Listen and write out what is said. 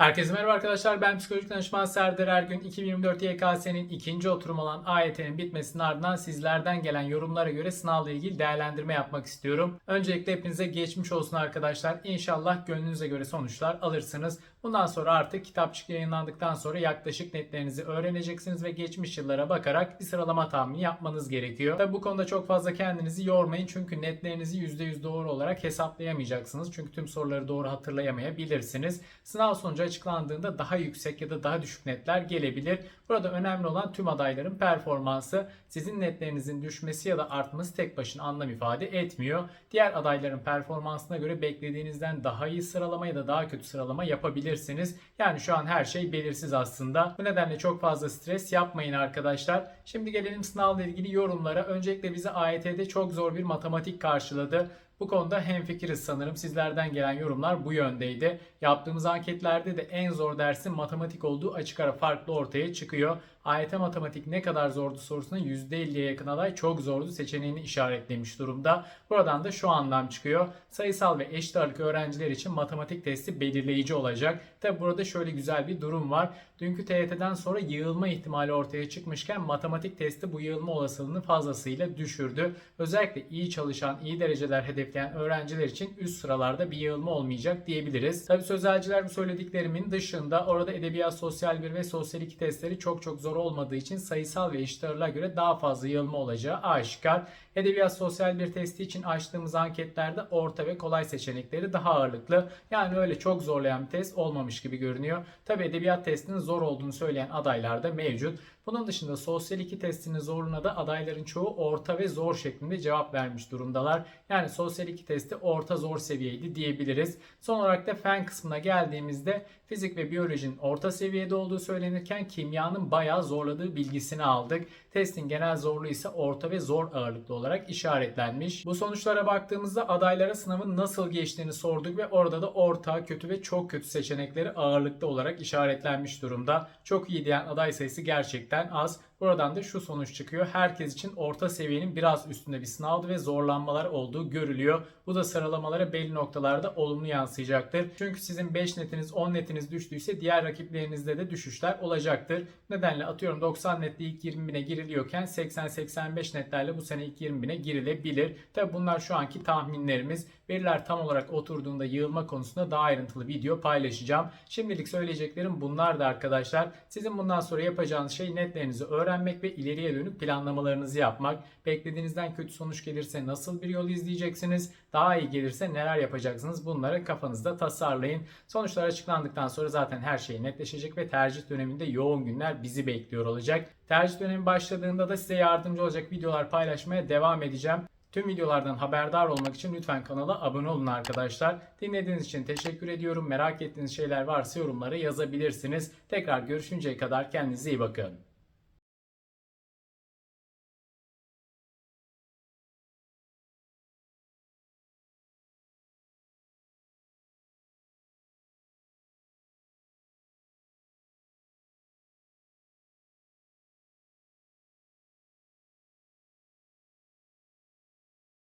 Herkese merhaba arkadaşlar. Ben psikolojik danışman Serdar Ergün. 2024 YKS'nin ikinci oturum olan AYT'nin bitmesinin ardından sizlerden gelen yorumlara göre sınavla ilgili değerlendirme yapmak istiyorum. Öncelikle hepinize geçmiş olsun arkadaşlar. İnşallah gönlünüze göre sonuçlar alırsınız. Bundan sonra artık kitapçık yayınlandıktan sonra yaklaşık netlerinizi öğreneceksiniz ve geçmiş yıllara bakarak bir sıralama tahmini yapmanız gerekiyor. Tabi bu konuda çok fazla kendinizi yormayın çünkü netlerinizi %100 doğru olarak hesaplayamayacaksınız. Çünkü tüm soruları doğru hatırlayamayabilirsiniz. Sınav sonucu açıklandığında daha yüksek ya da daha düşük netler gelebilir. Burada önemli olan tüm adayların performansı. Sizin netlerinizin düşmesi ya da artması tek başına anlam ifade etmiyor. Diğer adayların performansına göre beklediğinizden daha iyi sıralama ya da daha kötü sıralama yapabilirsiniz. Yani şu an her şey belirsiz aslında. Bu nedenle çok fazla stres yapmayın arkadaşlar. Şimdi gelelim sınavla ilgili yorumlara. Öncelikle bize AYT'de çok zor bir matematik karşıladı. Bu konuda hemfikiriz sanırım. Sizlerden gelen yorumlar bu yöndeydi. Yaptığımız anketlerde de en zor dersin matematik olduğu açık ara farklı ortaya çıkıyor. seviyor. AYT matematik ne kadar zordu sorusuna %50'ye yakın aday çok zordu seçeneğini işaretlemiş durumda. Buradan da şu anlam çıkıyor. Sayısal ve eşit ağırlık öğrenciler için matematik testi belirleyici olacak. Tabi burada şöyle güzel bir durum var. Dünkü TYT'den sonra yığılma ihtimali ortaya çıkmışken matematik testi bu yığılma olasılığını fazlasıyla düşürdü. Özellikle iyi çalışan, iyi dereceler hedefleyen öğrenciler için üst sıralarda bir yığılma olmayacak diyebiliriz. Tabi sözelciler bu söylediklerimin dışında orada edebiyat, sosyal bir ve sosyal iki testleri çok çok zor olmadığı için sayısal ve eşit ağırlığa göre daha fazla yığılma olacağı aşikar. Edebiyat sosyal bir testi için açtığımız anketlerde orta ve kolay seçenekleri daha ağırlıklı. Yani öyle çok zorlayan bir test olmamış gibi görünüyor. Tabi edebiyat testinin zor olduğunu söyleyen adaylar da mevcut. Bunun dışında sosyal 2 testinin zorluğuna da adayların çoğu orta ve zor şeklinde cevap vermiş durumdalar. Yani sosyal 2 testi orta zor seviyeydi diyebiliriz. Son olarak da fen kısmına geldiğimizde fizik ve biyolojinin orta seviyede olduğu söylenirken kimyanın bayağı zorladığı bilgisini aldık. Testin genel zorluğu ise orta ve zor ağırlıklı olarak işaretlenmiş. Bu sonuçlara baktığımızda adaylara sınavın nasıl geçtiğini sorduk ve orada da orta, kötü ve çok kötü seçenekleri ağırlıklı olarak işaretlenmiş durumda. Çok iyi diyen aday sayısı gerçekten That us. Buradan da şu sonuç çıkıyor. Herkes için orta seviyenin biraz üstünde bir sınavdı ve zorlanmalar olduğu görülüyor. Bu da sıralamalara belli noktalarda olumlu yansıyacaktır. Çünkü sizin 5 netiniz 10 netiniz düştüyse diğer rakiplerinizde de düşüşler olacaktır. Nedenle atıyorum 90 netle ilk 20 bine giriliyorken 80-85 netlerle bu sene ilk 20 bine girilebilir. Tabi bunlar şu anki tahminlerimiz. Veriler tam olarak oturduğunda yığılma konusunda daha ayrıntılı video paylaşacağım. Şimdilik söyleyeceklerim bunlar da arkadaşlar. Sizin bundan sonra yapacağınız şey netlerinizi öğrenmek ve ileriye dönük planlamalarınızı yapmak. Beklediğinizden kötü sonuç gelirse nasıl bir yol izleyeceksiniz? Daha iyi gelirse neler yapacaksınız? Bunları kafanızda tasarlayın. Sonuçlar açıklandıktan sonra zaten her şey netleşecek ve tercih döneminde yoğun günler bizi bekliyor olacak. Tercih dönemi başladığında da size yardımcı olacak videolar paylaşmaya devam edeceğim. Tüm videolardan haberdar olmak için lütfen kanala abone olun arkadaşlar. Dinlediğiniz için teşekkür ediyorum. Merak ettiğiniz şeyler varsa yorumlara yazabilirsiniz. Tekrar görüşünceye kadar kendinize iyi bakın.